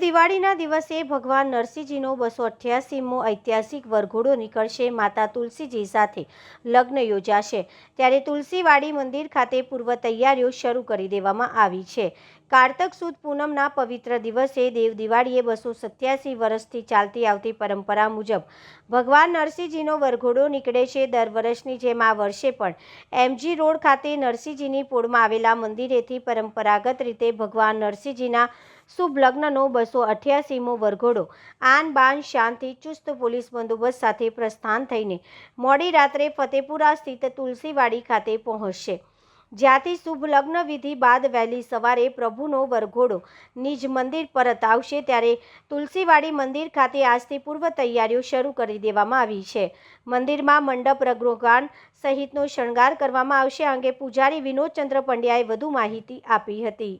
દિવાળીના દિવસે ભગવાન નરસિંહજીનો બસો અઠ્યાસીમો ઐતિહાસિક વરઘોડો નીકળશે, માતા તુલસીજી સાથે લગ્ન યોજાશે. ત્યારે તુલસીવાડી મંદિર ખાતે પૂર્વ તૈયારીઓ શરૂ કરી દેવામાં આવી છે. કારતક સુદ પૂનમના પવિત્ર દિવસે દેવ દિવાળીએ બસો સત્યાસી વર્ષથી ચાલતી આવતી પરંપરા મુજબ ભગવાન નરસિંહજીનો વરઘોડો નીકળે છે દર વર્ષની જેમ આ વર્ષે પણ. એમજી રોડ ખાતે નરસિંહજીની પોળમાં આવેલા મંદિરેથી પરંપરાગત રીતે ભગવાન નરસિંહજીના શુભ લગ્નનો બસો અઠ્યાસીમો વરઘોડો. આન બાન શાંતિ, ચુસ્ત પોલીસ બંદોબસ્ત સાથે પ્રસ્થાન થઈને મોડી રાત્રે ફતેપુરા સ્થિત તુલસીવાડી ખાતે પહોંચશે. જ્યાંથી શુભ લગ્ન વિધિ બાદ વહેલી સવારે પ્રભુનો વરઘોડો નિજ મંદિર પરત આવશે ત્યારે તુલસીવાડી મંદિર ખાતે આજથી પૂર્વ તૈયારીઓ શરૂ કરી દેવામાં આવી છે. મંદિરમાં મંડપ, રગ્રોગાન સહિતનો શણગાર કરવામાં આવશે. અંગે પૂજારી વિનોદચંદ્ર પંડ્યાએ વધુ માહિતી આપી હતી.